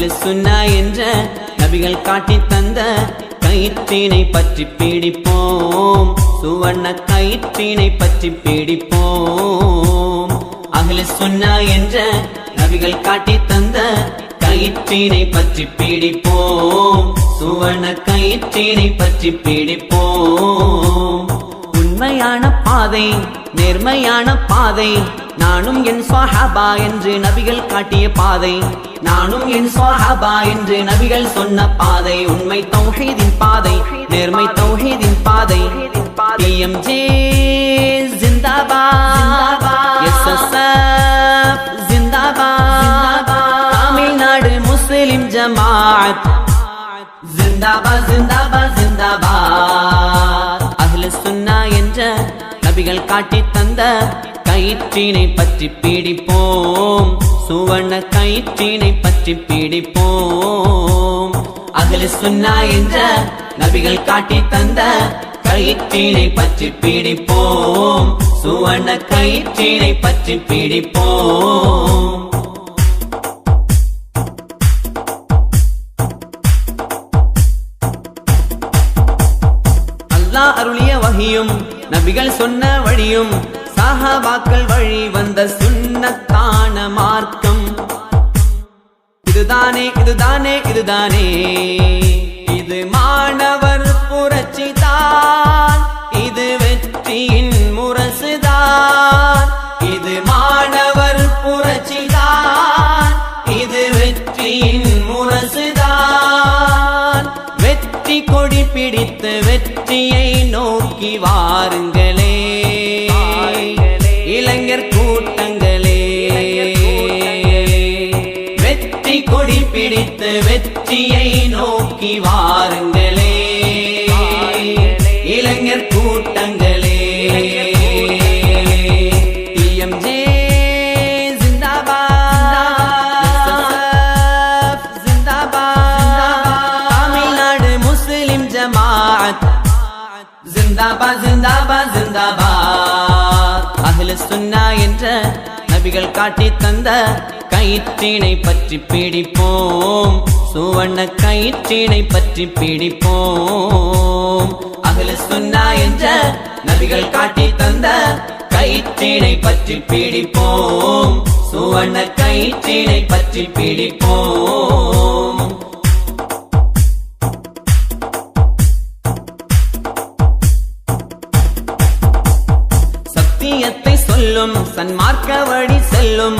அகல சுன்னா என்ற நபிகள் காட்டி தந்த கயிற்றினை பற்றி பீடிப்போம். சுவண்ண கயிற்றினை பற்றி பீடிப்போம். அகல சுன்னா என்ற நபிகள் காட்டி தந்த கயிற்றினை பற்றி பீடிப்போம். சுவண்ண கயிற்றினை பற்றி பீடிப்போம். உண்மையான பாதை நேர்மையான பாதை நானும் என் சுவாஹாபா என்று நபிகள் காட்டிய பாதை. நானும் என் சுவாஹாபா என்று நபிகள் சொன்ன பாதை உண்மை தௌஹீதின் பாதை நேர்மை தௌஹீதின் பாதை. பிஎம்ஜே ஜிந்தாபாத் எஸ்எஸ்எஃப் ஜிந்தாபாத் தமிழ்நாடு முஸ்லிம் ஜமாத் ஜிந்தாபாத் ஜிந்தாபாத் ஜிந்தாபாத். அஹ்ல சுன்னா என்ற நபிகள் காட்டி தந்த கயிற்றினை பற்றி பீடிப்போம். சுவர்ண கயிற்றினை பற்றி பீடிப்போம். அகல சுன்னா என்ற நபிகள் காட்டி தந்த கயிற்றினை பற்றி பீடிப்போம். சுவர்ண கயிற்றினை பற்றி பீடிப்போம். அல்லாஹ் அருளிய வகையும் நபிகள் சொன்ன வழியும் சஹாபாக்கள் வழி வந்த சுண்ணத்தான மார்க்கம். இதுதானே இதுதானே இதுதானே. இது மாணவர் புரட்சி தான் இது வெற்றியின் முரசுதான். இது மாணவர் புரட்சி தான் இது வெற்றியின் முரசுதான். வெற்றி கொடி பிடித்து வெற்றியை நோக்கி வாருங்கள். இளைஞர் கூட்டங்களே. வெற்றி கொடி பிடித்து வெற்றியை நோக்கி வாருங்கள். சுன்னா என்ற நபிகள் காட்டி தந்த கயிற்றினை பற்றி பீடிப்போம். சுவண்ண கயிற்றினை பற்றி பீடிப்போம். அகல சுன்னா என்ற நபிகள் காட்டி தந்த கயிற்றினை பற்றி பீடிப்போம். சுவண்ண கயிற்றினை பற்றி பீடிப்போம். சத்தியத்தை சொல்லும் சன்மார்க்க வழி செல்லும்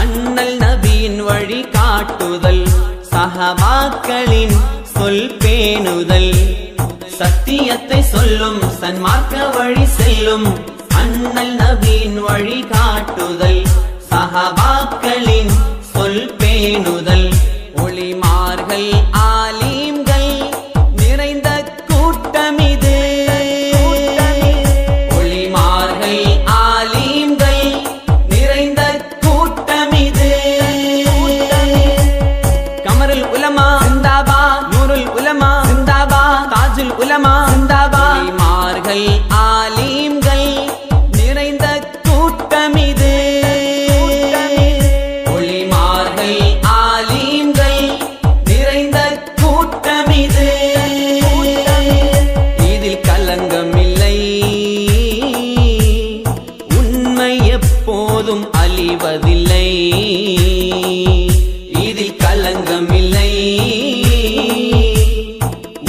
அண்ணல் நபியின் வழி காட்டுதல் சஹபாக்களின் சொல் பேணுதல். சத்தியத்தை சொல்லும் சன்மார்க்க வழி செல்லும் அண்ணல் நபியின் வழி காட்டுதல் சஹபாக்களின் சொல் பேணுதல். அழிவதில்லை இதில் கலங்கமில்லை.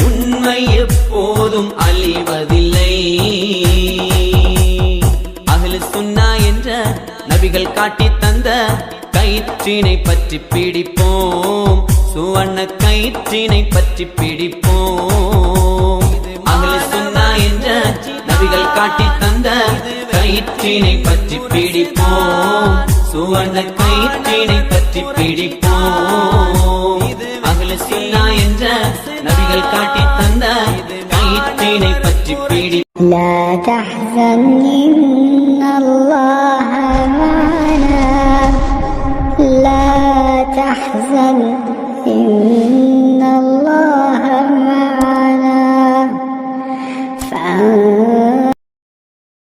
உண்மை எப்போதும் அழிவதில்லை. அகலு சுன்னா என்ற நபிகள் காட்டி தந்த கயிற்றினை பற்றி பிடிப்போம். சுவண்ண கயிற்றினை பற்றி பிடிப்போம். அகலு சுன்னா என்ற நபிகள் காட்டி தந்த கயிற்றினை பற்றி பிடிப்போம் சுவண்ண கயிற்றினை பற்றி பிடிப்போம் அகல சுன்னா என்ற நபிகள் காட்டி தந்த கயிற்றினை பற்றி பிடி لا تحزن إن الله معنا لا تحزن إن